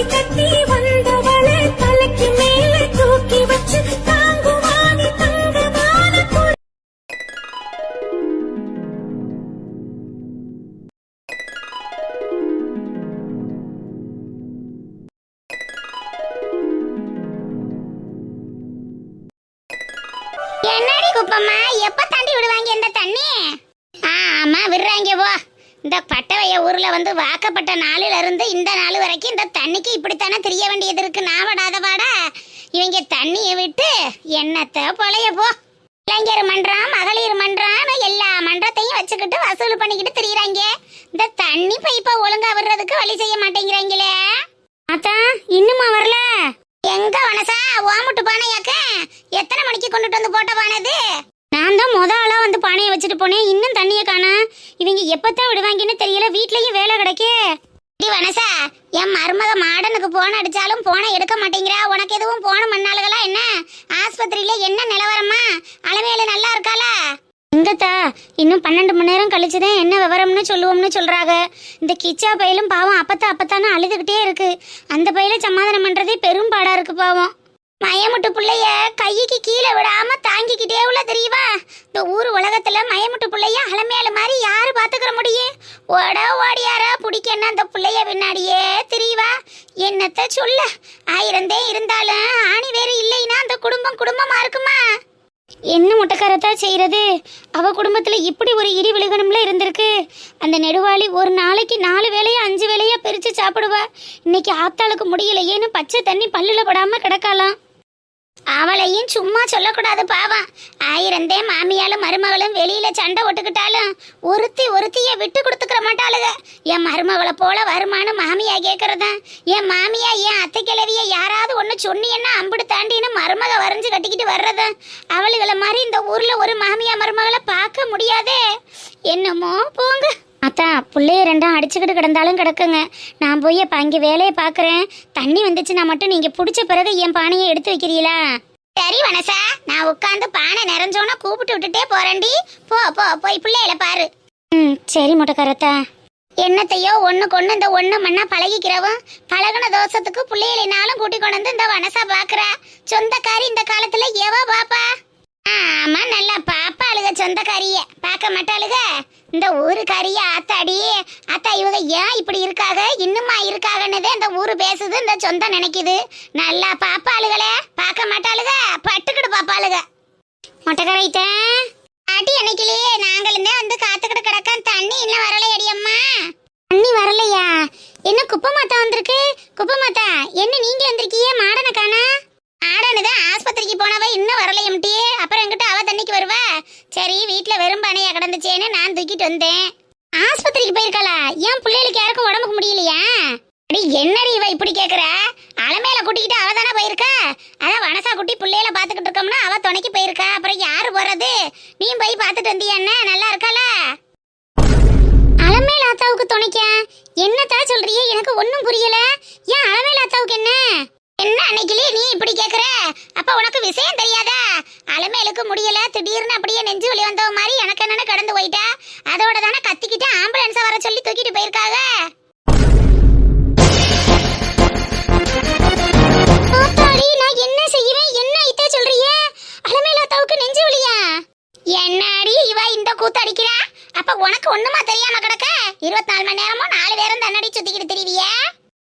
தாலி கட்டி பண்ணிக்கிட்டு இந்த தண்ணி பைப்பை ஒழுங்கா விடுறதுக்கு வழி செய்ய மாட்டேங்கிறாங்களே? அத்தா இன்னுமா வரல? எங்க வனசா? ஓமுட்டு பானையாக்க? எத்தனை மணிக்கு கொண்டுட்டு வந்து போட்ட பானது? நான் தான் முத ஆளா வந்து பானையை வச்சுட்டு போனேன். இன்னும் தண்ணியை காணா. இவங்க எப்பத்தான் விடுவாங்கன்னு தெரியல. வீட்லயும் வேலை கிடைக்கே. வனசா என் மருமக மாடனுக்கு போன அடிச்சாலும் போன எடுக்க மாட்டேங்கிறா. உனக்கு எதுவும் போன மண்ணாளுகளா என்ன? ஆஸ்பத்திரியில என்ன நிலவரமா? அளவேலு நல்லா இருக்காளா? எங்கத்தா? இன்னும் பன்னெண்டு மணி நேரம் கழிச்சுதான் என்ன விவரம்னு சொல்லுவோம்னு சொல்றாங்க. இந்த கிச்சா பையலும் பாவம் அப்பத்தா அப்பத்தானு அழுதுகிட்டே இருக்கு. அந்த பயில சமாதானம் பண்றதே பெரும் பாடா இருக்கு பாவம். மயமுட்டு பிள்ளைய கைக்கு கீழே விடாம தாங்கிக்கிட்டே உள்ள தெரியுமா? இந்த ஊர் உலகத்துல மயமுட்டு பிள்ளைய அலமேல மாதிரி யாரு பாத்துக்கிற முடியும் ஓட ஓடியாரா பிடிக்கன்னா அந்த பிள்ளைய பின்னாடியே தெரியவா? என்னத்த சொல்ல? ஆயிரந்தே இருந்தாலும் ஆணி வேறு இல்லைன்னா அந்த குடும்பம் குடும்பமா இருக்குமா? என்ன முட்டைக்காரத்தா செய்கிறது அவ குடும்பத்தில் இப்படி ஒரு இடி விழுகணும்ல இருந்திருக்கு. அந்த நெடுவாளி ஒரு நாளைக்கு நாலு வேலையா அஞ்சு வேலையா பிரித்து சாப்பிடுவா. இன்னைக்கு ஆத்தாளுக்கு முடியலையேன்னு பச்சை தண்ணி பல்லுல படாமல் கிடக்கலாம் அவளையும் சும்மா சொல்லக்கூடாது பாவம். ஆயிரந்தே மாமியாலும் மருமகளும் வெளியில சண்டை ஒட்டுக்கிட்டாலும் ஒருத்தி ஒருத்திய விட்டு கொடுத்துக்கிற மாட்டாளுக. என் மருமகளை போல வருமானம் மாமியா கேக்குறதா என் மாமியா என் அத்தை கிழவிய யாராவது ஒண்ணு சொன்னியன்னா அம்பிடு தாண்டின்னு மருமக வரைஞ்சு கட்டிக்கிட்டு வர்றது. அவளுகளை மாதிரி இந்த ஊர்ல ஒரு மாமியா மருமகளை பார்க்க முடியாதே. என்னமோ போங்க. அத்தா பிள்ளைய ரெண்டும் அடிச்சுக்கிட்டு கிடந்தாலும் கிடக்குங்க. நான் போய் இப்போ அங்கே வேலையை பார்க்குறேன். தண்ணி வந்துச்சுன்னா மட்டும் நீங்கள் பிடிச்ச பிறகு என் பானையை எடுத்து வைக்கிறீங்களா? சரி வனசா. நான் உட்காந்து பானை நிறைஞ்சோன்னா கூப்பிட்டு விட்டுட்டே போறேன்டி. போ போ போய் பிள்ளையில பாரு. ம் சரி முட்டைக்காரத்தா என்னத்தையோ ஒன்று கொண்டு இந்த ஒன்று மண்ணா பழகிக்கிறவும் பழகுன தோசத்துக்கு பிள்ளைகளினாலும் கூட்டி கொண்டு வந்து இந்த வனசா பார்க்குறா. சொந்தக்காரி இந்த காலத்தில் எவ பாப்பா? ஆமா நல்லா பாப்பா அழுக சொந்தக்காரிய. பார்க்க மாட்டாளுக இந்த ஊருக்காரிய ஆத்தாடி அத்தா இவங்க ஏன் இப்படி இருக்காக? இன்னுமா இருக்காகன்னதே இந்த ஊரு பேசுது இந்த சொந்தம் நினைக்குது. நல்லா பாப்பா அழுகலே. பார்க்க மாட்டாளுக பட்டுக்கிட்டு பாப்பாளுக மொட்டைக்கரைத்தேன் அடி என்னைக்கிலேயே நாங்களுந்தே வந்து காத்துக்கிட்டு கிடக்கான் தண்ணி இன்னும் வரலையடி அம்மா. தண்ணி வரலையா? என்ன குப்பை மாத்தா வந்திருக்கு? குப்பை மாத்தா என்ன நீங்க வந்திருக்கீங்க? மாடனை காணா. ஆடனுதான் ஆஸ்பத்திரிக்கு போனவ இன்னும் வரலையம்டி அப்புறம் எங்கிட்ட அவ தண்ணிக்கு வருவா. சரி வீட்டில் வெறும் பானையா கிடந்துச்சேன்னு நான் தூக்கிட்டு வந்தேன். ஆஸ்பத்திரிக்கு போயிருக்காளா? ஏன் பிள்ளைகளுக்கு யாருக்கும் உடம்புக்கு முடியலையா? அடி என்னடி இவ இப்படி கேக்குற? அலமேல கூட்டிக்கிட்டு அவ தானே போயிருக்கா? அதான் வனசா குட்டி பிள்ளையில பாத்துக்கிட்டு இருக்கோம்னா அவ துணைக்கு போயிருக்கா. அப்புறம் யாரு போறது? நீ போய் பாத்துட்டு வந்தியா என்ன? நல்லா இருக்காளா? அலமேல ஆத்தாவுக்கு துணைக்கா? என்னத்தா சொல்றியே? எனக்கு ஒன்னும் புரியல. ஏன் அலமேல ஆத்தாவுக்கு என்ன? என்ன அன்னைக்கிலே நீ இப்படி கேக்குற? அப்ப உனக்கு விஷயம் தெரியாதா? அலமேலுக்கு முடியல திடீர்னு அப்படியே நெஞ்சு வலி வந்தவ மாதிரி எனக்கு என்னன்னு கடந்து போயிட்டா. அதோட தானே கத்திக்கிட்டு ஆம்புலன்ஸை வர சொல்லி தூக்கிட்டு போயிருக்காங்க நான் என்ன செய்வேன்? என்ன இத்த சொல்றிய? அலமேலாத்தாவுக்கு நெஞ்சு வலியா? என்னடி இவ இந்த கூத்து அடிக்கிறா? அப்ப உனக்கு ஒண்ணுமா தெரியாம கிடக்க? இருபத்தி நாலு மணி நேரமும் நாலு பேரும் தன்னடி சுத்திக்கிட்டு திரிவியா?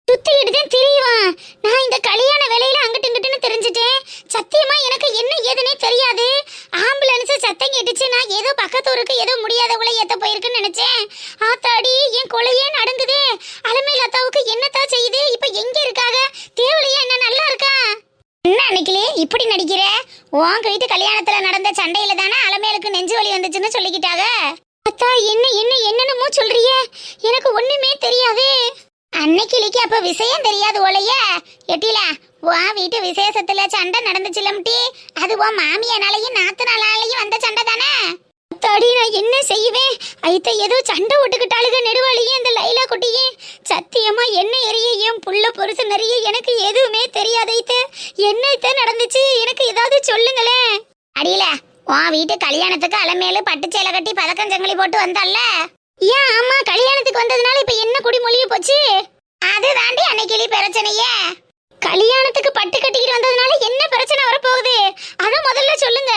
சுத்திக்கிட்டு தான் திரியுவான். நான் இந்த கல்யாண வேலையில அங்கிட்டு இங்கிட்டுன்னு தெரிஞ்சுட்டேன். சத்தியமா எனக்கு என்ன ஏதுனே தெரியாது. ஆம்புலன்ஸ் சத்தம் கேட்டுச்சு. நான் ஏதோ பக்கத்து ஊருக்கு ஏதோ முடியாதவளை ஏத்த போயிருக்குன்னு நினைச்சேன். ஆத்தாடி என் கொலையே நடுங்குதே அலமை அத்தாவுக்கு என்னத்தா செய்யுது? இப்ப எங்க இருக்காக? தேவலையா என்ன நல்லா இருக்கா? என்ன அன்னைக்கிலே இப்படி நடிக்கிற? உங்க வீட்டு கல்யாணத்துல நடந்த சண்டையில தானே அலமேலுக்கு நெஞ்சு வலி வந்துச்சுன்னு சொல்லிக்கிட்டாங்க அத்தா என்ன என்ன என்னென்னமோ சொல்றியே. எனக்கு ஒண்ணுமே தெரியாதே. அன்னைக்கிளிக்கு அப்ப விஷயம் தெரியாது ஒலைய எட்டில உன் வீட்டு விசேஷத்துல சண்டை நடந்துச்சுலம்டி. அது உன் மாமியனாலையும் நாத்தனாலையும் வந்த சண்டை தானே? தடி நான் என்ன செய்வேன்? ஐத்த ஏதோ சண்டை விட்டுக்கிட்டாளுக நெடுவாளியே அந்த லைலா குட்டியே. சத்தியமா என்ன எரிய என் புள்ள பொருசு நிறைய எனக்கு எதுவுமே தெரியாதைத்த என்ன நடந்துச்சு? எனக்கு ஏதாவது சொல்லுங்களேன் அடியில உன் வீட்டு கல்யாணத்துக்கு அலமேலு பட்டு சேலை கட்டி பதக்கம் சங்கிலி போட்டு வந்தால ஏன் ஆமா கல்யாணத்துக்கு வந்ததுனால இப்ப என்ன குடி போச்சு? அது தாண்டி அன்னைக்கிளி பிரச்சனையே. கல்யாணத்துக்கு பட்டு கட்டிக்கிட்டு வந்ததுனால என்ன பிரச்சனை வரப்போகுது? அத முதல்ல சொல்லுங்க.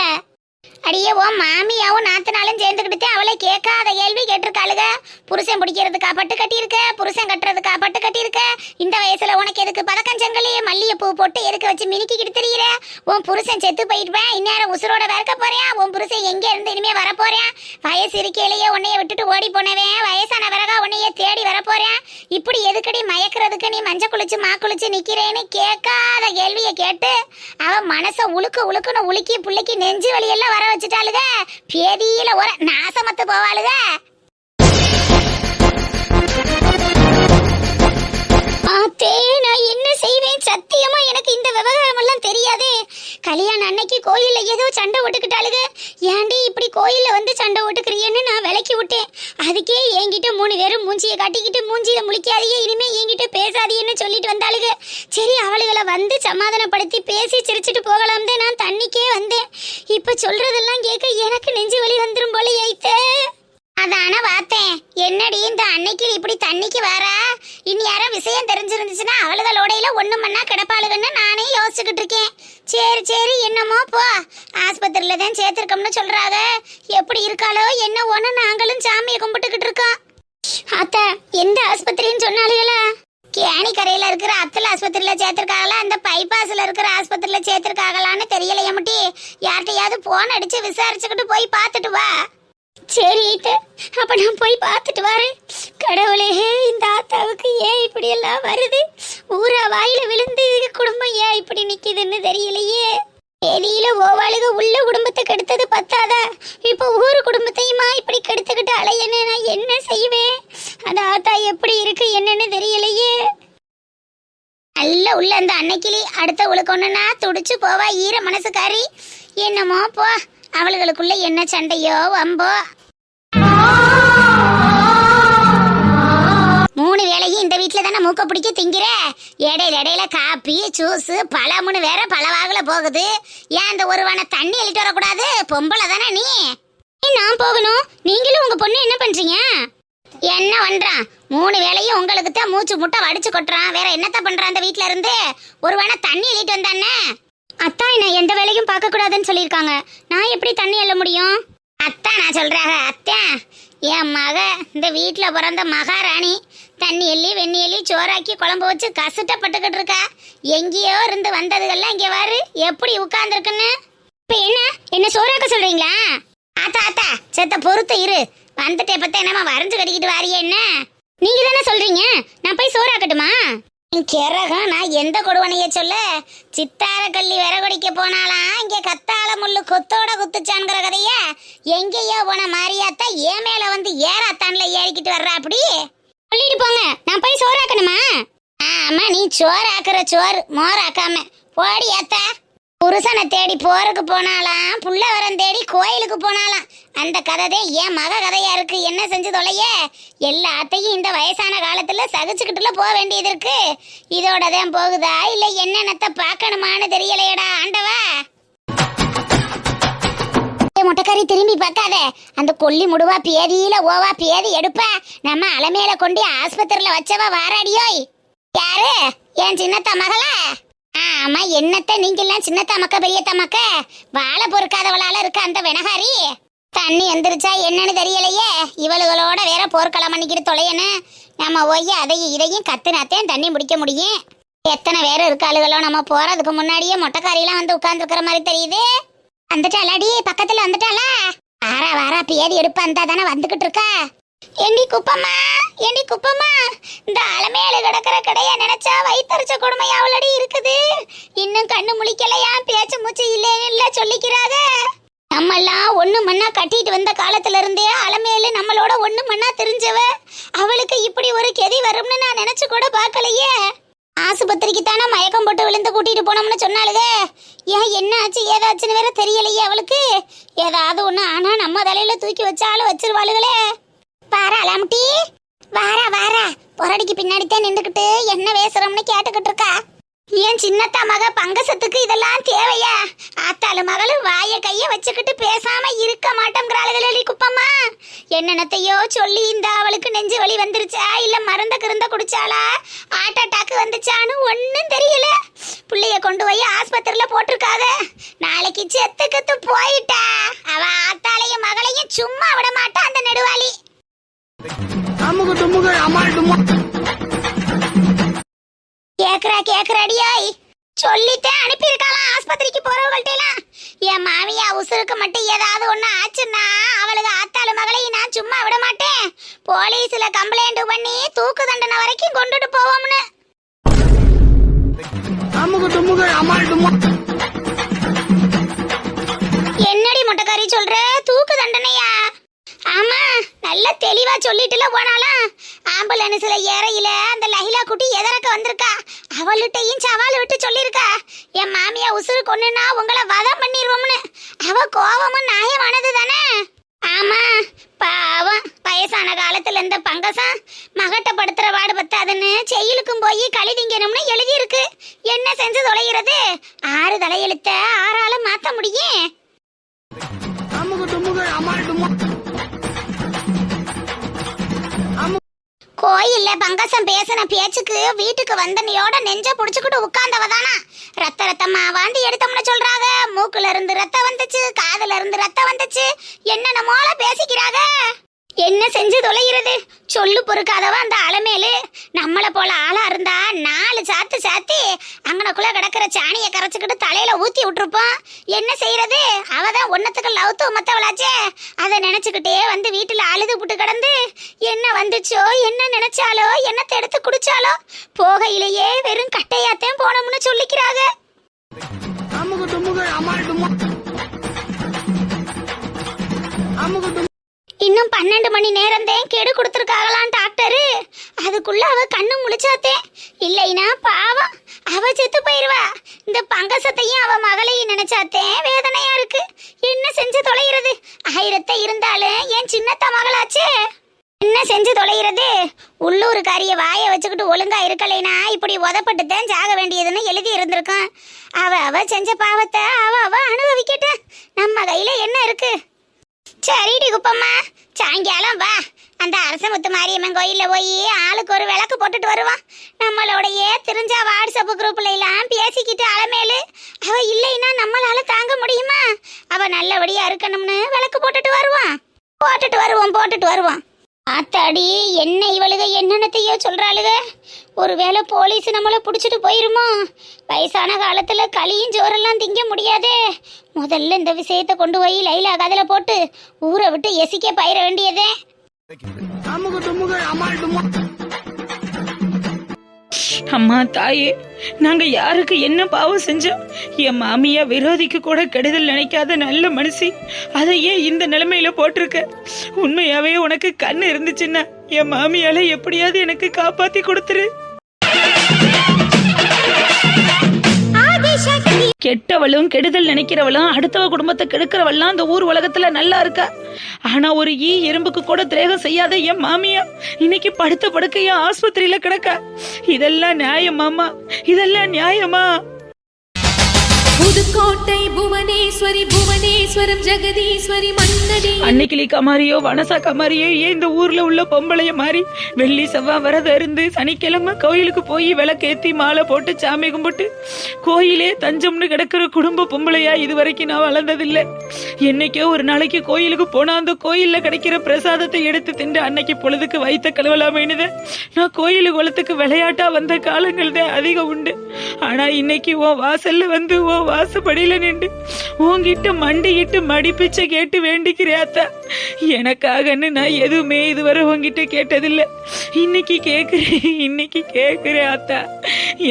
அடியே ஓ மாமியாவும் நாத்தனாலும் சேர்ந்துக்கிட்டு அவளை கேட்காத கேள்வி கேட்டிருக்காளுக. புருஷன் பிடிக்கிறதுக்கா பட்டு கட்டியிருக்க? புருஷன் கட்டுறதுக்கா பட்டு கட்டியிருக்க? இந்த வயசுல உனக்கு எதுக்கு பதக்கஞ்சங்களி மல்லிகைப்பூ போட்டு எதுக்கு வச்சு மினுக்கிக்கிட்டு தெரியுற? உன் புருஷன் செத்து போயிட்டுவேன் இந்நேரம் உசுரோட விறக்க போறேன். உன் புருஷன் எங்கே இருந்து இனிமே வரப்போறேன் வயசு இருக்கையிலேயே உன்னைய விட்டுட்டு ஓடி போனவன். வயசான விறகா உன்னைய தேடி வரப்போறேன் இப்படி எதுக்கடி மயக்கிறதுக்கு நீ மஞ்சள் குளிச்சு மா குளிச்சு நிக்கிறேன்னு கேட்காத கேள்வியை கேட்டு அவன் மனசை உழுக்கு உழுக்குன்னு உலுக்கி புள்ளைக்கு நெஞ்சு வலியெல்லாம் வர வச்சுட்டாளுக. பேதியில ஒரு நாசமத்து போவாளுக. ஆத்தே நான் என்ன செய்வேன்? சத்தியமா எனக்கு இந்த விவகாரம் எல்லாம் தெரியாதே. கல்யாணம் அன்னைக்கு கோயில்ல ஏதோ சண்டை ஓட்டுக்கிட்டாளுக ஏன்டி இப்படி கோயில்ல வந்து சண்டை ஓட்டுக்கிறியன்னு நான் விலக்கி விட்டேன். அதுக்கே என்கிட்ட மூணு பேரும் மூஞ்சியை காட்டிக்கிட்டு மூஞ்சியில முழிக்காதையே இனிமே என்கிட்ட பேசாதீன்னு சொல்லிட்டு வந்தாளுக. சரி அவளுகளை வந்து சமாதானப்படுத்தி பேசி சிரிச்சிட்டு போகலாம் தான் நான் தண்ணிக்கே வந்தேன். இப்ப சொல்றதெல்லாம் கேட்க எனக்கு நெஞ்சு வலி வந்துரும் போல ஏய்த்த அதான பார்த்தேன். என்னடி இந்த அன்னைக்கு இப்படி இனி யாரோ விஷயம் தெரிஞ்சிருந்துச்சுன்னா அவளுகளோடையில ஒண்ணு பண்ணா கிடப்பாளுகன்னு நானே யோசிச்சுக்கிட்டு இருக்கேன். சரி சரி என்னமோ போ. ஆஸ்பத்திரியில தான் சேர்த்திருக்கோம்னு சொல்றாங்க எப்படி இருக்காளோ என்ன ஒண்ணு நாங்களும் சாமியை கும்பிட்டுக்கிட்டு இருக்கோம். அத்தை எந்த ஆஸ்பத்திரின்னு சொன்னாலுங்களா கேணி கரையில இருக்கிற அத்தல் ஆஸ்பத்திரியில சேர்த்திருக்காங்களா? அந்த பைபாஸ்ல இருக்கிற ஆஸ்பத்திரியில சேர்த்திருக்காங்களான்னு தெரியலையே முட்டி. யார்கிட்டயாவது போன் அடிச்சு விசாரிச்சுக்கிட்டு போய் பார்த்துட்டு வா. சரி அப்ப நான் போய் பார்த்துட்டு வரேன். கடவுளே இந்த ஆத்தாவுக்கு ஏன் இப்படி எல்லாம் வருது? ஊரா வாயில விழுந்து குடும்பம் ஏன் இப்படி நிக்குதுன்னு தெரியலையே. வெளியில ஓவாளுக உள்ள குடும்பத்தை கெடுத்தது பத்தாதா? இப்போ ஊர் குடும்பத்தையுமா இப்படி கெடுத்துக்கிட்டு அலையன்னு நான் என்ன செய்வேன்? அந்த ஆத்தா எப்படி இருக்கு என்னன்னு தெரியலையே. நல்ல உள்ள அந்த அன்னைக்கிளி அடுத்த உழுக்கணும்னா துடிச்சு போவா ஈர மனசுக்காரி. என்னமோ போ. அவளுகளுக்குள்ள என்ன சண்டையோ வம்போ? மூணு வேளையும் இந்த வீட்டில் தானே மூக்க பிடிக்க திங்கிற? இடையில இடையில காப்பி ஜூஸ் பழமுன்னு வேற பழவாகுல போகுது. ஏன் அந்த ஒருவான தண்ணி அள்ளிட்டு வரக்கூடாது? பொம்பளை தானே நீ? நான் போகணும்? நீங்களும் உங்க பொண்ணு என்ன பண்றீங்க? என்ன பண்றான்? மூணு வேளையும் உங்களுக்கு தான் மூச்சு முட்டை வடிச்சு கொட்டுறான். வேற என்னத்த பண்றான் அந்த வீட்ல இருந்து? ஒருவான தண்ணி அள்ளிட்டு வந்தானே? அத்தா என்ன எந்த வேலையும் பார்க்க கூடாதுன்னு சொல்லியிருக்காங்க. நான் எப்படி தண்ணி அள்ள முடியும்? அத்தா நான் சொல்றாங்க அத்தா. என் மக இந்த வீட்டில் பிறந்த மகாராணி தண்ணி எள்ளி வெண்ணி எள்ளி சோறாக்கி குழம்பு வச்சு கசுட்டப்பட்டுக்கிட்டு இருக்கா. எங்கேயோ இருந்து வந்ததுகள்லாம் இங்கே வாரு எப்படி உட்காந்துருக்குன்னு இப்போ என்ன? என்ன சோறாக்க சொல்றீங்களா? ஆத்தா ஆத்தா செத்த பொறுத்து இரு. வந்துட்டே பார்த்தா என்னமா வரைஞ்சு கட்டிக்கிட்டு வாரியே என்ன? நீங்க தானே சொல்றீங்க? நான் போய் சோறாக்கட்டுமா? கிறகம் நான் எந்த கொடுவனைய சொல்ல? சித்தார கள்ளி விறகுடிக்க போனாலாம் இங்க கத்தாழ முள்ளு கொத்தோட குத்துச்சான்ங்கிற கதைய எங்கேயோ போன மாரியாத்தா ஏன் மேல வந்து ஏறாத்தான்ல ஏறிக்கிட்டு வர்றா அப்படி? சொல்லிட்டு போங்க. நான் போய் சோறாக்கணுமா? ஆமா நீ சோறு ஆக்குற சோறு மோர் ஆக்காம போடி ஏத்தா புருஷனை தேடி போருக்கு போனாலாம் புள்ள வரம் தேடி கோயிலுக்கு போனாலாம் அந்த கதை ஏன் மக கதையா இருக்கு. என்ன செஞ்சு தொலைய? எல்லாத்தையும் இந்த வயசான காலத்துல சகிச்சுக்கிட்டுல போக வேண்டியது இருக்கு. இதோட தான் போகுதா? இல்ல என்னென்னத்தை பார்க்கணுமான்னு தெரியலையடா ஆண்டவா. முட்டைக்கறி திரும்பி பார்க்காத. அந்த கொல்லி முடுவா பேதியில ஓவா பேதி எடுப்ப. நம்ம அலமேல கொண்டு ஆஸ்பத்திரியில வச்சவா வாராடியோய். யாரு? என் சின்னத்த மகளா? ஆமா என்னத்த? நீங்க எல்லாம் சின்னத்த மக்க பெரியத்த மக்க? வாழை பொறுக்காதவளால இருக்க அந்த வெனகாரி? தண்ணி எந்திரிச்சா என்னன்னு தெரியலையே. இவளுகளோட வேற போர்க்களம் பண்ணிக்கிட்டு தொலையன்னு நம்ம போய் அதையும் இதையும் கத்துனாத்தேன் தண்ணி முடிக்க முடியும். எத்தனை பேர் இருக்காளுகளோ நம்ம போறதுக்கு முன்னாடியே மொட்டைக்காரியெல்லாம் வந்து உட்கார்ந்துருக்கிற மாதிரி தெரியுது. வந்துட்டாளாடி பக்கத்துல வந்துட்டாளா? வாரா வாரா பேதி எடுப்பா இருந்தா தானே வந்துகிட்டு இருக்கா? ஏண்டி குப்பம்மா? ஏண்டி குப்பம்மா? இந்த அலமேல கிடக்கிற கடைய நினைச்சா வயிற்றுச்ச கொடுமை அவளடி இருக்குது. இன்னும் கண்ணு முழிக்கலையா? பேச்சு மூச்சு இல்லைன்னு இல்ல சொல்லிக்கிறாங்க நம்மெல்லாம் ஒண்ணு மண்ணா கட்டிட்டு வந்த காலத்துல இருந்தே அலமேலு நம்மளோட ஒண்ணு மண்ணா தெரிஞ்சவ. அவளுக்கு இப்படி ஒரு கெதி வரும்னு நான் நினைச்சு கூட பார்க்கலையே. ஆஸ்பத்திரிக்கு தானே மயக்கம் போட்டு விழுந்து கூட்டிட்டு போனோம்னு சொன்னாளுங்க ஏன் என்ன ஆச்சு ஏதாச்சுன்னு வேற தெரியலையே அவளுக்கு. ஏதாவது ஒண்ணு ஆனா நம்ம தலையில தூக்கி வச்சாலும் வச்சிருவாளுகளே. வாரா அலாமுட்டி வாரா வாரா. பொறடிக்கு பின்னாடி நின்றுக்கிட்டு என்ன பேசுறோம்னு கேட்டுக்கிட்டு இருக்கா? என் சின்னத்தா மக பங்கசத்துக்கு இதெல்லாம் தேவையா? ஆத்தாளு மகளும் வாய கைய வச்சுக்கிட்டு பேசாம இருக்க மாட்டேங்கிறாளுகளே குப்பம்மா. என்னென்னத்தையோ சொல்லி இந்த அவளுக்கு நெஞ்சு வலி வந்துருச்சா? இல்ல மருந்த கிருந்த குடிச்சாளா? ஹார்ட் அட்டாக் வந்துச்சான்னு ஒன்னும் தெரியல. பிள்ளைய கொண்டு போய் ஆஸ்பத்திரியில போட்டிருக்காங்க நாளைக்கு செத்து கத்து போயிட்டா. அவ ஆத்தாளையும் மகளையும் சும்மா விட மாட்டா அந்த நெடுவாளி. கேக்குறா கேக்குறாடியாய் சொல்லிட்டேன் அனுப்பியிருக்காளாம் ஆஸ்பத்திரிக்கு போறவங்கள்ட்ட எல்லாம் என் மாமியா உசுருக்கு மட்டும் ஏதாவது ஒண்ணு ஆச்சுன்னா அவளுக்கு ஆத்தாளு மகளையும் நான் சும்மா விட மாட்டேன். போலீஸ்ல கம்ப்ளைண்ட் பண்ணி தூக்கு தண்டனை வரைக்கும் கொண்டுட்டு போவோம்னு. அமுகு என்னடி முட்டைக்காரி சொல்ற? தூக்கு தண்டனையா? ஆமா நல்ல தெளிவா சொல்லிட்டுல போனாலும் ஆம்புலன்ஸ்ல ஏறையில அந்த லஹிலா குட்டி எதறக்க வந்திருக்கா? அவள்கிட்டயும் சவால் விட்டு சொல்லியிருக்கா என் மாமியா உசுறு கொன்னுனா உங்களை வதம் பண்ணிடுவோம்னு அவ கோபமும் நியாயமானது தானே? ஆமா பாவம். வயசான காலத்துல இந்த பங்கசம் மகட்டப்படுத்துற வாடு பத்தாதுன்னு செயலுக்கும் போய் கழுதிங்கணும்னு எழுதியிருக்கு. என்ன செஞ்சு தொலைகிறது? ஆறு தலையெழுத்த ஆறால மாத்த முடியும் கோயில்ல பங்கசம் பேசின பேச்சுக்கு வீட்டுக்கு வந்தனையோட நெஞ்ச புடிச்சுக்கிட்டு உட்கார்ந்தவ தானா ரத்த ரத்தமா வாந்தி எடுத்தோம்னு சொல்றாங்க. மூக்குல இருந்து ரத்தம் வந்துச்சு காதுல இருந்து ரத்தம் வந்துச்சு. என்னென்னமோல பேசிக்கிறாங்க? என்ன செஞ்சு தொலைகிறது? சொல்லு பொறுக்காதவா அந்த அலமேலு. நம்மளை போல ஆளா இருந்தா நாலு சாத்து சாத்தி அங்கனக்குள்ள கிடக்கிற சாணியை கரைச்சிக்கிட்டு தலையில ஊத்தி விட்டுருப்போம். என்ன செய்யறது? அவதான் ஒன்னத்துக்கு லவுத்து மத்தவளாச்சே. அதை நினைச்சுக்கிட்டே வந்து வீட்டுல அழுது புட்டு கிடந்து என்ன வந்துச்சோ என்ன நினைச்சாலோ என்னத்தை எடுத்து குடிச்சாலோ போகையிலேயே வெறும் கட்டையாத்தையும் போனோம்னு சொல்லிக்கிறாங்க. அமுகு டுமுகு அமால் இன்னும் பன்னெண்டு மணி நேரம் தான் கெடு கொடுத்துருக்காங்களாம் டாக்டரு. அதுக்குள்ள அவ கண்ணு முழிச்சாத்தே. இல்லைனா பாவம் அவ செத்து போயிருவா. இந்த பங்கசத்தையும் அவ மகளையும் நினைச்சாத்தே வேதனையா இருக்கு. என்ன செஞ்சு தொலைகிறது? ஆயிரத்தை இருந்தாலும் என் சின்னத்த மகளாச்சே? என்ன செஞ்சு தொலைகிறது? உள்ளூருக்காரிய வாயை வச்சுக்கிட்டு ஒழுங்கா இருக்கலைனா இப்படி உதப்பட்டு தான் சாக வேண்டியதுன்னு எழுதி இருந்திருக்கான். அவ அவ செஞ்ச பாவத்தை அவ அவ அனுபவிக்கட்டும் நம்ம கையில என்ன இருக்கு? சரிடி குப்பம்மா. சாயங்காலம் வா. அந்த அரசமுத்து மாரியம்மன் கோயிலில் போய் ஆளுக்கு ஒரு விளக்கு போட்டுட்டு வருவான் நம்மளோடைய தெரிஞ்ச வாட்ஸ்அப் குரூப்ல எல்லாம் பேசிக்கிட்டு அலமேலு. அவ இல்லைன்னா நம்மளால தாங்க முடியுமா? அவ நல்லபடியா இருக்கணும்னு விளக்கு போட்டுட்டு வருவான் போட்டுட்டு வருவோம் போட்டுட்டு வருவான் ஆத்தாடி என்ன இவளுக என்னென்னத்தையோ சொல்றாளுக. ஒருவேளை போலீஸ் நம்மளை பிடிச்சிட்டு போயிருமா? வயசான காலத்தில் களியும் ஜோரெல்லாம் திங்க முடியாதே. முதல்ல இந்த விஷயத்தை கொண்டு போய் லைலா கதில போட்டு ஊரை விட்டு எசிக்க பயிர வேண்டியதே. அம்மா தாயே நாங்க யாருக்கு என்ன பாவம் செஞ்சோம்? என் மாமியா விரோதிக்கு கூட கெடுதல் நினைக்காத நல்ல மனுஷி. அதை ஏன் இந்த நிலைமையில போட்டிருக்க. உண்மையாவே உனக்கு கண் இருந்துச்சுன்னா என் மாமியால எப்படியாவது எனக்கு காப்பாத்தி கொடுத்துரு. கெட்டவளும் கெடுதல் நினைக்கிறவளும் அடுத்தவ குடும்பத்தை கெடுக்கிறவள்லாம் அந்த ஊர் உலகத்துல நல்லா இருக்கா? ஆனா ஒரு ஈ எறும்புக்கு கூட திரேகம் செய்யாத என் மாமியா இன்னைக்கு படுத்த படுக்கையா ஆஸ்பத்திரியில கிடக்கா. இதெல்லாம் நியாயமாமா இதெல்லாம் நியாயமா? புதுக்கோட்டை புவனேஸ்வரி புவனேஸ்வரம் ஜெகதீஸ்வரி மன்னடி அன்னைக்கிளி கமாரியோ வனசா கமாரியோ ஏன் இந்த ஊர்ல உள்ள பொம்பளைய மாதிரி வெள்ளி செவ்வாய் வரத இருந்து சனிக்கிழமை கோயிலுக்கு போய் விளக்கேத்தி மாலை போட்டு சாமி கும்பிட்டு கோயிலே தஞ்சம்னு கிடக்கிற குடும்ப பொம்பளையா இது வரைக்கும் நான் வளர்ந்ததில்லை. என்னைக்கோ ஒரு நாளைக்கு கோயிலுக்கு போனா அந்த கோயில்ல கிடைக்கிற பிரசாதத்தை எடுத்து தின்று அன்னைக்கு பொழுதுக்கு வைத்த கழுவலாமேனுத. நான் கோயிலு குளத்துக்கு விளையாட்டா வந்த காலங்கள் தான் அதிகம் உண்டு. ஆனா இன்னைக்கு உன் வாசல்ல வந்து ஓ வாசப்படியில நின்று உன்கிட்ட மண்டிக்கிட்டு மடிப்பிச்ச கேட்டு வேண்டிக்கிறியாத்தா எனக்காகன்னு நான் எதுவுமே இதுவரை உன்கிட்ட கேட்டதில்லை. இன்னைக்கு கேட்குறேன் இன்னைக்கு கேட்குறேன் அத்தா.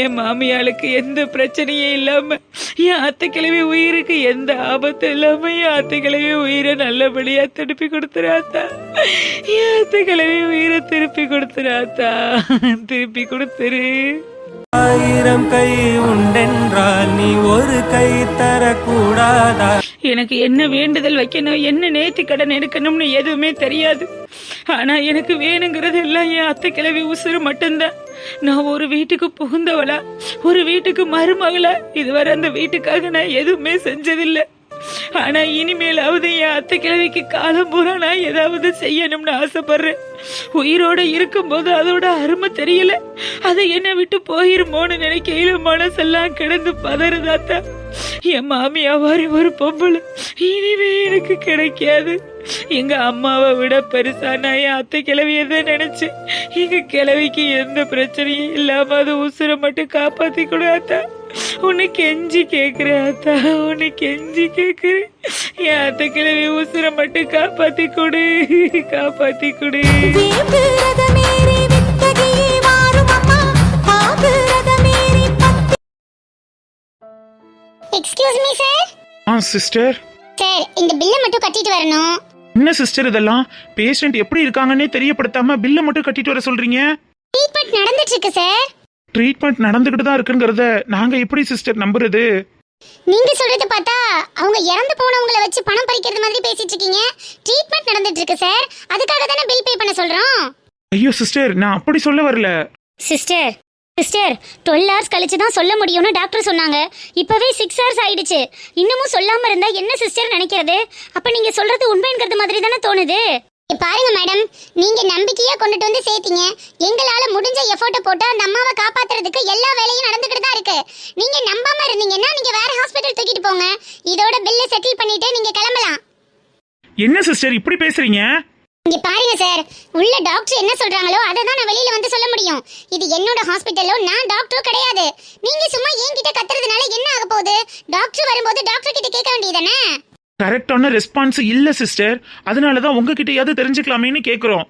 என் மாமியாளுக்கு எந்த பிரச்சனையும் இல்லாமல் என் ஆத்த கிழவி உயிருக்கு எந்த ஆபத்தும் இல்லாமல் என் அத்தை கிழவி உயிரை நல்லபடியாக திருப்பி கொடுத்துறாத்தா என் அத்தை கிழவி உயிரை திருப்பி கொடுத்துறாத்தா திருப்பி கொடுத்துரு. ஆயிரம் கை உண்டென்றால் நீ ஒரு கை தரக்கூடாதா? எனக்கு என்ன வேண்டுதல் வைக்கணும் என்ன நேர்த்தி கடன் எடுக்கணும்னு எதுவுமே தெரியாது. ஆனா எனக்கு வேணுங்கிறது எல்லாம் என் அத்தை கிழவி உசுறு மட்டும்தான். நான் ஒரு வீட்டுக்கு புகுந்தவளா ஒரு வீட்டுக்கு மருமகளா இதுவரை அந்த வீட்டுக்காக நான் எதுவுமே செஞ்சதில்லை. ஆனா இனிமேலாவது என் அத்தை கிழவிக்கு காலம் பூரா நான் ஏதாவது செய்யணும்னு ஆசைப்படுறேன். உயிரோட இருக்கும்போது அதோட அருமை தெரியல. அதை என்னை விட்டு போயிருமோன்னு நினைக்கையில மனசெல்லாம் கிடந்து பதறதாத்தா என் மாமியாவாரி மாதிரி ஒரு பொம்பளை இனிமே எனக்கு கிடைக்காது. எங்க அம்மாவை விட பெருசா நான் என் அத்தை கிழவியை தான் நினைச்சேன். எங்க கிழவிக்கு எந்த பிரச்சனையும் இல்லாம அது உசுரை மட்டும் காப்பாத்தி கொடு உன்னை கெஞ்சி கேக்குறேன் அத்தா. உன்னை கெஞ்சி கேக்குறேன். என் அத்தை கிழவி உசுரை மட்டும் காப்பாத்தி கொடு காப்பாத்தி கொடு எக்ஸ்கியூஸ் மீ சார் ஆ சிஸ்டர் சார் இந்த பில்லை மட்டும் கட்டிட்டு வரணும். என்ன சிஸ்டர் இதெல்லாம்? பேஷண்ட் எப்படி இருக்காங்கன்னே தெரியப்படுத்தாம பில்லை மட்டும் கட்டிட்டு வர சொல்றீங்க? ட்ரீட்மெண்ட் நடந்துட்டு இருக்கு சார் ட்ரீட்மெண்ட் நடந்துகிட்டு தான் இருக்குங்கிறத நாங்க எப்படி சிஸ்டர் நம்புறது? நீங்க சொல்றத பார்த்தா அவங்க இறந்து போனவங்கள வச்சு பணம் பறிக்கிறது மாதிரி பேசிட்டு இருக்கீங்க. ட்ரீட்மெண்ட் நடந்துட்டு இருக்கு சார் அதுக்காக தானே பில் பே பண்ண சொல்றோம்? ஐயோ சிஸ்டர் நான் அப்படி சொல்ல வரல. சிஸ்டர் சிஸ்டர் டுவெல் ஹவர்ஸ் கழிச்சு தான் சொல்ல முடியும்னு டாக்டர் சொன்னாங்க. இப்பவே சிக்ஸ் ஹவர்ஸ் ஆயிடுச்சு. இன்னமும் சொல்லாம இருந்தா என்ன சிஸ்டர் நினைக்கிறது? அப்ப நீங்க சொல்றது உண்மைங்கிறது மாதிரி தானே தோணுது? பாருங்க மேடம் நீங்க நம்பிக்கையா கொண்டுட்டு வந்து சேர்த்தீங்க. எங்களால முடிஞ்ச எஃபோர்ட்டை போட்டு அந்த அம்மாவை காப்பாத்துறதுக்கு எல்லா வேலையும் நடந்துகிட்டு தான் இருக்கு. நீங்க நம்பாம இருந்தீங்கன்னா நீங்க வேற ஹாஸ்பிட்டல் தூக்கிட்டு போங்க. இதோட பில்லை செட்டில் பண்ணிட்டு நீங்க கிளம்பலாம். என்ன சிஸ்டர் இப்படி பேசுறீங்க? இங்க பாருங்க சார் உள்ள டாக்டர் என்ன சொல்றாங்களோ அதை தான் நான் வெளியில வந்து சொல்ல முடியும். இது என்னோட ஹாஸ்பிட்டலோ நான் டாக்டரும் கிடையாது. நீங்க சும்மா என்கிட்ட கத்துறதுனால என்ன ஆக போகுது? டாக்டர் வரும்போது டாக்டர் கிட்ட கேட்க வேண்டியதானே கரெக்டான ரெஸ்பான்ஸ் இல்ல சிஸ்டர் அதனால தான் உங்ககிட்டயாவது தெரிஞ்சுக்கலாமேன்னு கேக்குறோம்.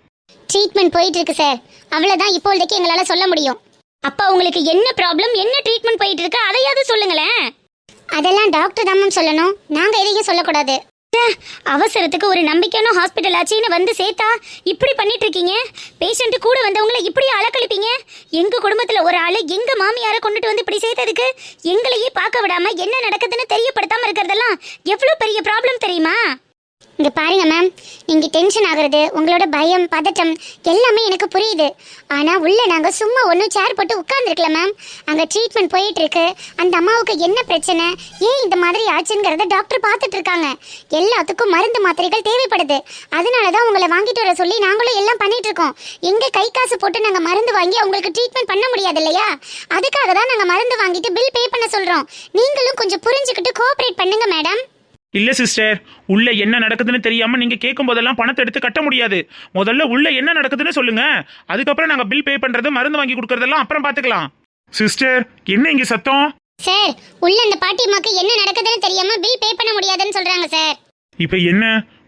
ட்ரீட்மெண்ட் போயிட்டு இருக்கு சார் அவ்வளவுதான் இப்போதைக்கு எங்களால சொல்ல முடியும். அப்பா உங்களுக்கு என்ன ப்ராப்ளம் என்ன ட்ரீட்மெண்ட் போயிட்டு இருக்கு அதையாவது சொல்லுங்களேன். அதெல்லாம் டாக்டர் தான் மேம் சொல்லணும். நாங்க எதையும் சொல்லக்கூடாது. ச்சே, அவசரத்துக்கு ஒரு நம்பிக்கையான ஹாஸ்பிட்டல் ஆச்சுன்னு வந்து சேர்த்தா? இப்படி பண்ணிட்டு இருக்கீங்க பேஷண்ட் கூட வந்தவங்களை இப்படி அலக்கழிப்பீங்க? எங்க குடும்பத்துல ஒரு ஆளு எங்க மாமியாரை கொண்டுட்டு வந்து இப்படி சேர்த்ததுக்கு? எங்களையே பார்க்க விடாம என்ன நடக்குதுன்னு தெரியப்படுத்தாம இருக்கிறதெல்லாம் எவ்வளவு பெரிய ப்ராப்ளம் தெரியுமா? இங்கே பாருங்க மேம் நீங்கள் டென்ஷன் ஆகிறது உங்களோட பயம் பதட்டம் எல்லாமே எனக்கு புரியுது. ஆனால் உள்ளே நாங்கள் சும்மா ஒன்றும் சேர் போட்டு உட்காந்துருக்கல மேம் அங்கே ட்ரீட்மெண்ட் போயிட்டுருக்கு. அந்த அம்மாவுக்கு என்ன பிரச்சனை? ஏன் இந்த மாதிரி ஆச்சுங்கிறத டாக்டர் பார்த்துட்டு இருக்காங்க எல்லாத்துக்கும் மருந்து மாத்திரைகள் தேவைப்படுது. அதனால தான் உங்களை வாங்கிட்டு வர சொல்லி நாங்களும் எல்லாம் பண்ணிட்டு இருக்கோம் கை காசு போட்டு நாங்கள் மருந்து வாங்கி அவங்களுக்கு ட்ரீட்மெண்ட் பண்ண முடியாது இல்லையா? அதுக்காக தான் நாங்கள் மருந்து வாங்கிட்டு பில் பே பண்ண சொல்கிறோம் நீங்களும் கொஞ்சம் புரிஞ்சுக்கிட்டு கோஆப்ரேட் பண்ணுங்க மேடம் இல்ல சிஸ்டர் உள்ள என்ன நடக்குதுன்னு தெரியாம நீங்க கேட்கும் போதெல்லாம் பணத்தை எடுத்து கட்ட முடியாது. முதல்ல உள்ள என்ன நடக்குதுன்னு சொல்லுங்க. அதுக்கப்புறம் நாங்க பில் பே பண்றது மருந்து வாங்கி கொடுக்கறதெல்லாம் அப்புறம் பாத்துக்கலாம். சிஸ்டர் என்ன இங்க சத்தம்? சார் உள்ள அந்த பாட்டியம்மாக்கு என்ன நடக்குதுன்னு தெரியாம பில் பே பண்ண முடியாதுன்னு சொல்றாங்க சார் இப்ப என்ன?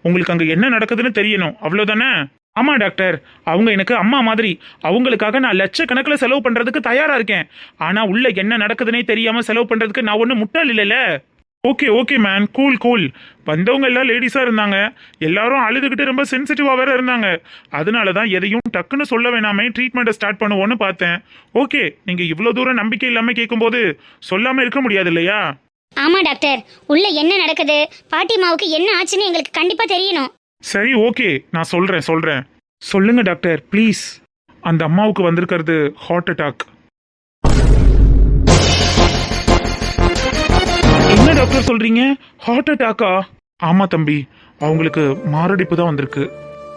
உங்களுக்கு அங்க என்ன நடக்குதுன்னு தெரியணும். அவ்வளவுதானே? ஆமா டாக்டர் அவங்க எனக்கு அம்மா மாதிரி. அவங்களுக்காக நான் லட்சக்கணக்கில் செலவு பண்றதுக்கு தயாரா இருக்கேன். ஆனா உள்ள என்ன நடக்குதுன்னே தெரியாம செலவு பண்றதுக்கு நான் ஒன்றும் முட்டாள் இல்லைல்ல. Okay okay man cool cool வந்தவங்க எல்லாம் லேடிஸா இருந்தாங்க. எல்லாரும் அழுதுகிட்டு ரொம்ப சென்சிட்டிவா வேற இருந்தாங்க. அதனால தான் எதையும் டக்குன்னு சொல்ல வேணாமே ட்ரீட்மெண்ட்டை ஸ்டார்ட் பண்ணுவோன்னு பார்த்தேன். ஓகே நீங்க இவ்வளவு தூரம் நம்பிக்கை இல்லாம கேட்கும்போது சொல்லாம இருக்க முடியாது இல்லையா? ஆமா டாக்டர் உள்ள என்ன நடக்குது? பாட்டிமாவுக்கு என்ன ஆச்சுன்னு எங்களுக்கு கண்டிப்பா தெரியணும். சரி ஓகே நான் சொல்றேன் சொல்றேன். சொல்லுங்க டாக்டர் ப்ளீஸ் அந்த அம்மாவுக்கு வந்திருக்கிறது ஹார்ட் அட்டாக் என்ன டாக்டர் சொல்றீங்க? ஹார்ட் அட்டாக்கா ஆமா தம்பி. அவங்களுக்கு மாரடைப்பு தான் வந்திருக்கு.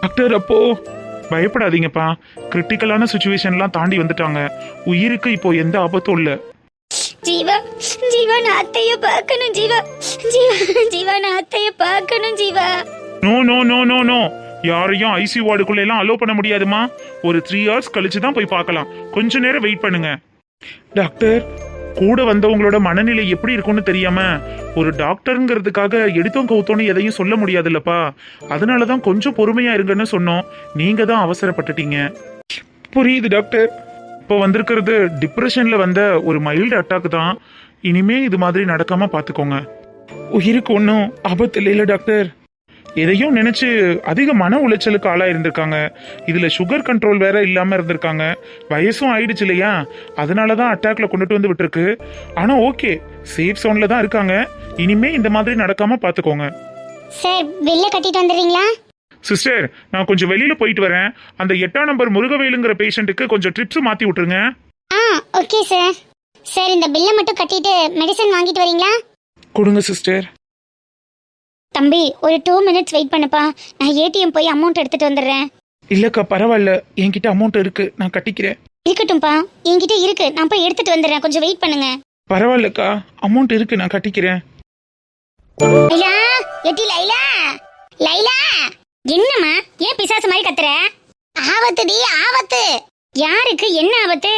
டாக்டர் அப்போ பயப்படாதீங்கப்பா. கிரிட்டிக்கலான சுச்சுவேஷன்லாம் தாண்டி வந்துட்டாங்க. உயிருக்கு இப்போ எந்த ஆபத்தும் இல்லை. ஜீவா ஜீவா நான் அத்தைய பார்க்கணும் ஜீவா. ஜீவா ஜீவா நான் அத்தைய பார்க்கணும் Jeeva. No no no no no யாரையும் ஐசி வார்டுக்குள்ள எல்லாம் அலோவ் பண்ண முடியாதுமா. ஒரு த்ரீ ஹவர்ஸ் கழிச்சு தான் போய் பார்க்கலாம். கொஞ்ச நேரம் வெயிட் பண்ணுங்க. டாக்டர் கூட வந்தவங்களோட மனநிலை எப்படி இருக்கும்னு தெரியாம ஒரு டாக்டருங்கிறதுக்காக எடுத்தோம் கவுத்தோன்னு எதையும் சொல்ல முடியாதுல்லப்பா. அதனால தான் கொஞ்சம் பொறுமையா இருங்கன்னு சொன்னோம். நீங்க தான் அவசரப்பட்டுட்டீங்க. புரியுது டாக்டர். இப்போ வந்திருக்கிறது டிப்ரெஷன்ல வந்த ஒரு மைல்டு அட்டாக் தான். இனிமே இது மாதிரி நடக்காம பார்த்துக்கோங்க உயிருக்கு ஒன்றும் ஆபத்து இல்லைல்ல டாக்டர். எதையும் நினைச்சு அதிக மன உளைச்சலுக்கு ஆளா இருந்திருக்காங்க. இதுல சுகர் கண்ட்ரோல் வேற இல்லாம இருந்திருக்காங்க. வயசும் ஆயிடுச்சு இல்லையா? அதனாலதான் அட்டாக்ல கொண்டுட்டு வந்து விட்டுருக்கு. ஆனா ஓகே சேஃப் சோன்ல தான் இருக்காங்க. இனிமே இந்த மாதிரி நடக்காம பாத்துக்கோங்க. சார் பில்லை கட்டிட்டு வந்துடுறீங்களா? சிஸ்டர் நான் கொஞ்சம் வெளியில போயிட்டு வரேன். அந்த எட்டாம் நம்பர் முருகவேலுங்கிற பேஷண்ட்டுக்கு கொஞ்சம் ட்ரிப்ஸ் மாத்தி விட்டுருங்க. ஆ ஓகே சார் சார் இந்த பில்லை மட்டும் கட்டிட்டு மெடிசன் வாங்கிட்டு வரீங்களா? கொடுங்க சிஸ்டர் தம்பி ஒரு டூ மினிட்ஸ் வெயிட் பண்ணுப்பா. நான் ஏடிஎம் போய் அமௌண்ட் எடுத்துட்டு வந்துடுறேன். இல்லக்கா பரவாயில்ல. என்கிட்ட அமௌண்ட் இருக்கு. நான் கட்டிக்கிறேன். இருக்கட்டும்ப்பா என்கிட்ட இருக்கு. நான் போய் எடுத்துட்டு வந்துடுறேன். கொஞ்சம் வெயிட் பண்ணுங்க. பரவாயில்லக்கா. அமௌண்ட் இருக்கு. நான் கட்டிக்கிறேன். லைலா! எட்டி லைலா! லைலா! என்னம்மா? ஏன் பிசாசு மாதிரி கத்துற? ஆபத்துடி ஆபத்து. யாருக்கு என்ன ஆபத்து?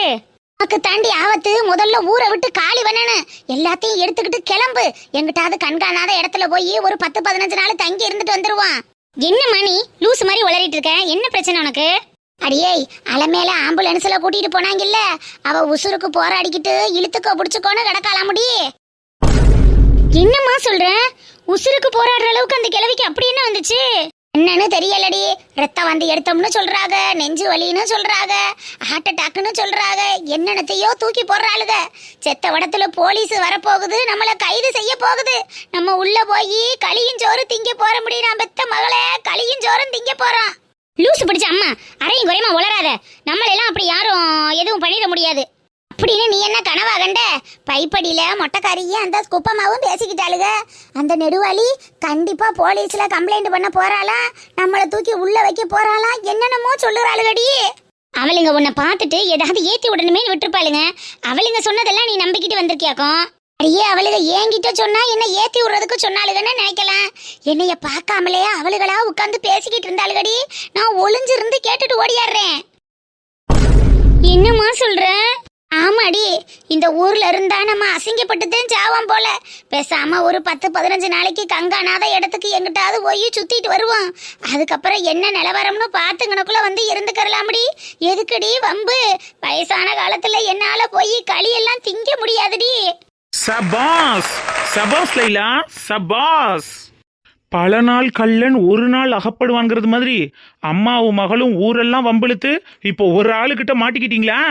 உனக்கு தாண்டி ஆபத்து முதல்ல ஊரை விட்டு காலி பண்ணனு எல்லாத்தையும் எடுத்துக்கிட்டு கிளம்பு. எங்கிட்டாவது கண்காணாத இடத்துல போய் ஒரு பத்து பதினஞ்சு நாள் தங்கி இருந்துட்டு வந்துருவான். என்ன மணி? லூஸ் மாதிரி உளறிட்டு இருக்க. என்ன பிரச்சனை உனக்கு? அடியே அலமேல ஆம்புலன்ஸ்ல கூட்டிட்டு போனாங்கல்ல. அவ உசுருக்கு போராடிக்கிட்டு இழுத்துக்கோ பிடிச்சுக்கோன்னு கிடக்கலாம் முடி? என்னம்மா சொல்ற? உசுருக்கு போராடுற அளவுக்கு அந்த கிழவிக்கு அப்படி என்ன வந்துச்சு? என்னன்னு தெரியலடி. ரத்தம் வந்து எடுத்தோம்னு சொல்றாங்க. நெஞ்சு வலின்னு சொல்றாங்க. ஹார்ட் அட்டாக்னு சொல்றாங்க. என்னென்னத்தையோ தூக்கி போடுறாளுக. செத்த வடத்துல போலீஸ் வரப்போகுது. நம்மளை கைது செய்ய போகுது. நம்ம உள்ள போய் களியும் சோறு திங்க போற முடியும் நான் பெத்த மகளே களியும் சோறும் திங்க போறோம் லூசு பிடிச்ச அம்மா அரையும் குறையமா உளராத நம்மளெல்லாம் அப்படி யாரும் எதுவும் பண்ணிட முடியாது. அப்படின்னு நீ என்ன கனவா கண்ட? பைப்படியில மொட்டைக்காரியே அந்த குப்பமாவும் பேசிக்கிட்டாளுக. அந்த நெடுவாளி கண்டிப்பா போலீஸ்ல கம்ப்ளைண்ட் பண்ண போறாளா? நம்மளை தூக்கி உள்ள வைக்க போறாளா? என்னென்னமோ சொல்லுறாளுகடி. அவளுங்க உன்னை பார்த்துட்டு ஏதாவது ஏத்தி விடணுமே விட்டுருப்பாளுங்க. அவளுங்க சொன்னதெல்லாம் நீ நம்பிக்கிட்டு வந்திருக்கியாக்கும் அடியே அவளுக ஏங்கிட்ட சொன்னா என்ன ஏத்தி விடுறதுக்கு சொன்னாளுகன்னு நினைக்கலாம். என்னைய பார்க்காமலே அவளுகளா உட்காந்து பேசிக்கிட்டு இருந்தாளுகடி. நான் ஒளிஞ்சிருந்து கேட்டுட்டு ஓடியாடுறேன். என்னம்மா சொல்ற? ஆமாடி இந்த ஊர்ல இருந்தா நம்ம அசிங்கப்பட்டுதான் சாவோம் போல. பேசாம ஒரு பத்து பதினஞ்சு நாளைக்கு கங்கானாத இடத்துக்கு எங்கிட்டாவது போய் சுத்திட்டு வருவோம். அதுக்கப்புறம் என்ன நிலவரம்னு பார்த்துங்கனக்குள்ள வந்து இருந்துக்கறலாமடி. எதுக்குடி வம்பு? வயசான காலத்துல என்னால போய் களியெல்லாம் திங்க முடியாதுடி. சபாஸ்! சபாஸ் லைலா! சபாஸ்! பல நாள் கள்ளன் ஒரு நாள் அகப்படுவாங்கிறது மாதிரி அம்மாவும் மகளும் ஊரெல்லாம் வம்பிழுத்து இப்போ ஒரு ஆளுகிட்ட மாட்டிக்கிட்டீங்களா?